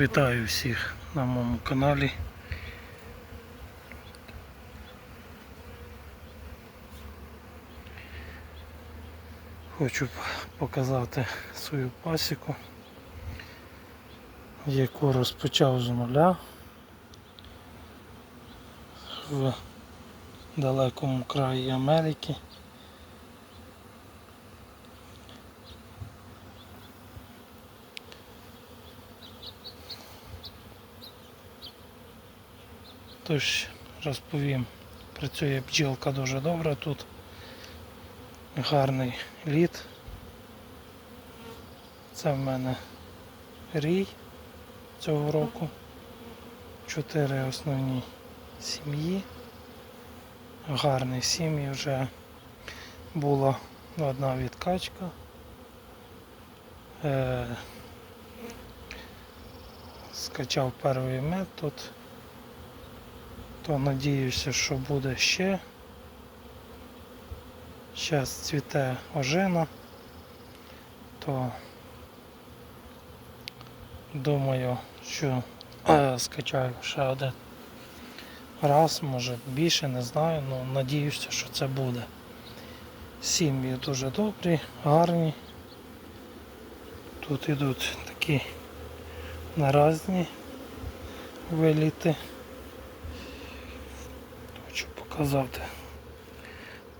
Вітаю всіх на моєму каналі. Хочу показати свою пасіку, яку розпочав з нуля в далекому краї Америки. Тож розповім, працює бджілка дуже добре тут. Гарний лід. Це в мене рій цього року. Чотири основні сім'ї. Гарні сім'ї вже була одна відкачка. Е, скачав перший мед тут то надіюся, що буде ще. Зараз цвіте ожина, то думаю, що е, скачаю ще один раз, може більше, не знаю, але надіюся, що це буде. Сім'ї дуже добрі, гарні. Тут ідуть такі наразні виліти. Хочу показати.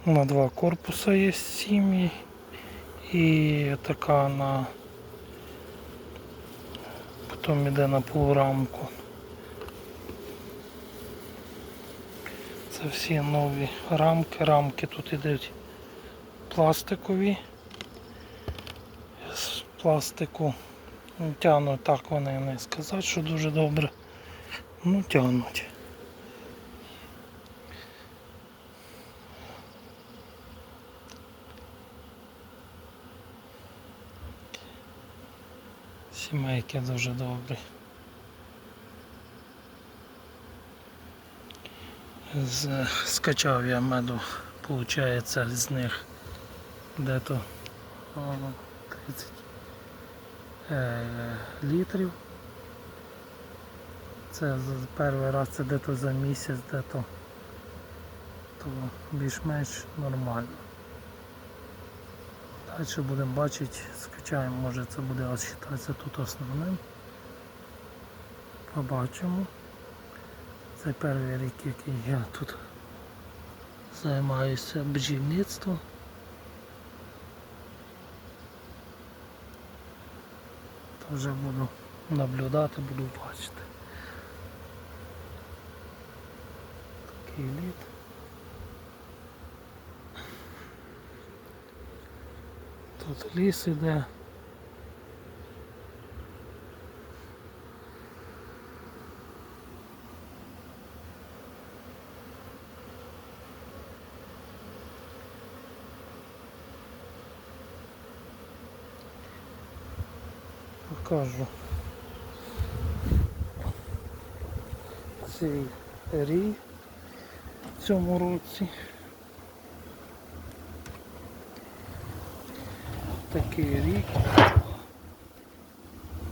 На два корпуса є сім'ї і така на потім йде на полурамку. Це всі нові рамки. Рамки тут йдуть пластикові. З пластику Ну, тягнуть так вони не сказати, що дуже добре. Ну тягнуть. Сімейки дуже добрі. З, скачав я меду, виходить, з них де-то 30 е, літрів. Це перший раз це де-то за місяць, де-то то більш-менш нормально. Далі будемо бачити, скачаємо, може це буде вважатися тут основним. Побачимо. Це перший рік, який я тут займаюся бджільництвом. Вже буду наблюдати, буду бачити. Такий лід. Тут ліс іде. Покажу цей рій в цьому році. Такий рік.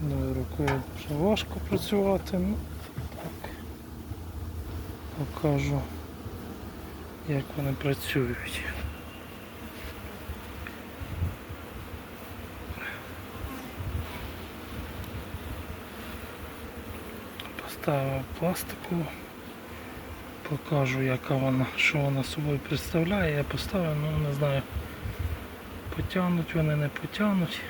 Одною рукою вже важко працювати, ну так. Покажу, як вони працюють. Поставив пластику, покажу яка вона, що вона собою представляє. Я поставив, ну не знаю, потягнуть вони, не потягнуть.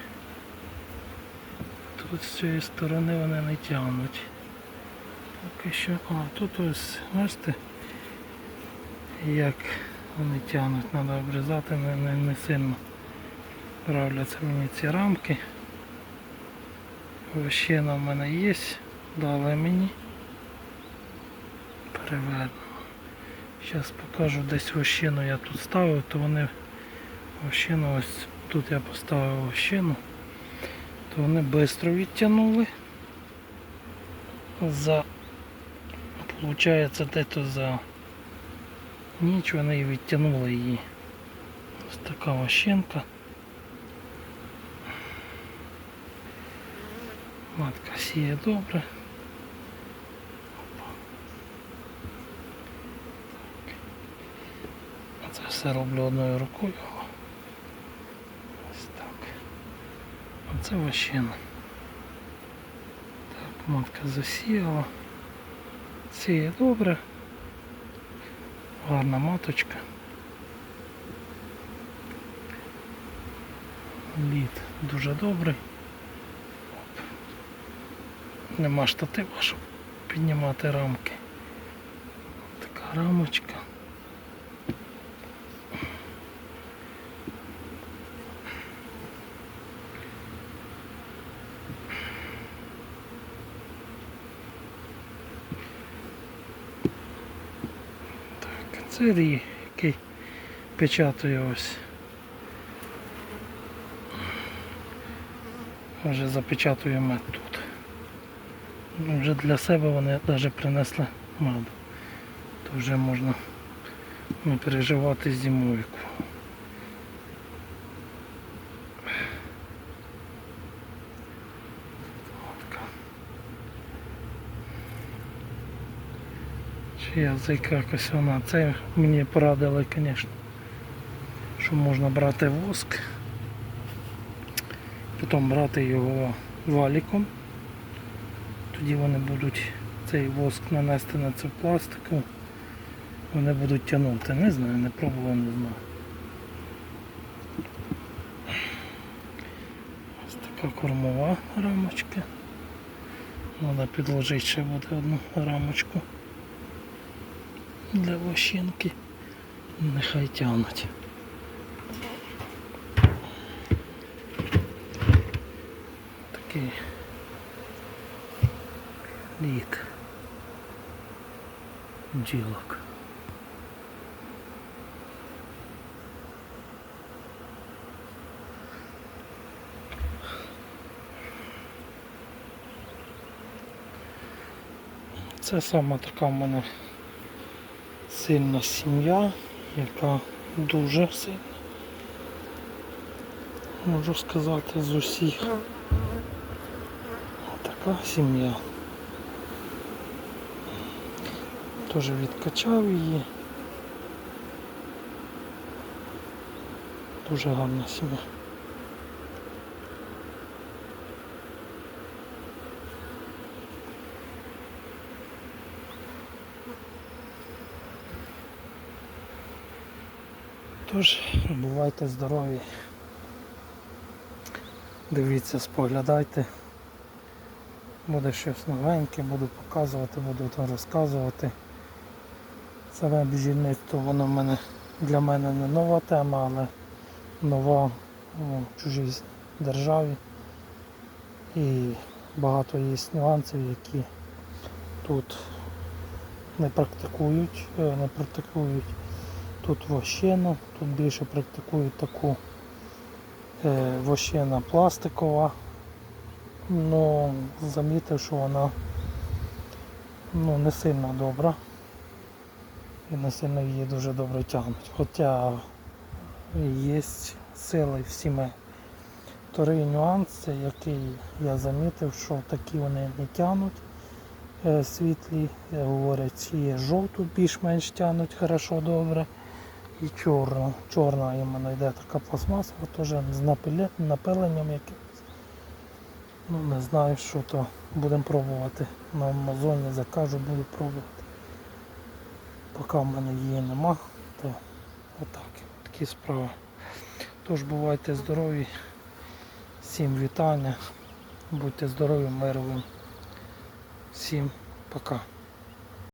Тут з цієї сторони вони не тягнуть. Поки що... А, тут ось, бачите, як вони тягнуть, треба обрізати, не, не, не сильно нравляться мені ці рамки. Вощина в мене є, дали мені. Переверну. Зараз покажу десь вощину я тут ставив, то вони вощину ось тут я поставив вощину, то вони швидко відтягнули. За Получається дето за ніч вони і відтягнули її. Ось така вощинка. Матка сіє добре. Це все роблю одною рукою. Ось так. Оце ващина. Так, матка засіяла. Сіє добре. Гарна маточка. Лід дуже добрий. Нема штатива, щоб піднімати рамки. Така рамочка. Так, який печатає ось. Вже запечатуємо тут. Ну, Вже для себе вони навіть принесли меду. То вже можна не переживати зимовіку. Язик якось вона. Це мені порадили, звісно, що можна брати воск потім брати його валіком. Тоді вони будуть цей воск нанести на цю пластику. Вони будуть тягнути. Не знаю, не пробував, не знаю. Ось така кормова рамочка. Треба підложити ще буде одну рамочку для вощинки. Нехай тягнуть. такий лід бджілок. Це саме така в мене сильна сім'я, яка дуже сильна. Можу сказати з усіх. Така сім'я. Теж відкачав її. Дуже гарна сім'я. Тож, бувайте здорові. Дивіться, споглядайте. Буде щось новеньке, буду показувати, буду там розказувати. Саме бджільництво, воно в мене для мене не нова тема, але нова в чужій державі. І багато є нюансів, які тут не практикують, е, не практикують тут вощину, тут більше практикують таку е, вощина пластикова. Ну, замітив, що вона ну, не сильно добра. І не сильно її дуже добре тягнуть. Хоча є сили в сіме. Вторий нюанс, який я замітив, що такі вони не тягнуть е, світлі, е, говорять, є жовту більш-менш тягнуть хорошо добре. І чорну. Чорна іменно йде така пластмасова, теж з напиле- напиленням якимось. Ну не знаю, що то будемо пробувати. На Амазоні закажу, буду пробувати. Поки в мене її нема, то отак. Такі справи. Тож бувайте здорові. Всім вітання. Будьте здорові, мировим. Всім пока.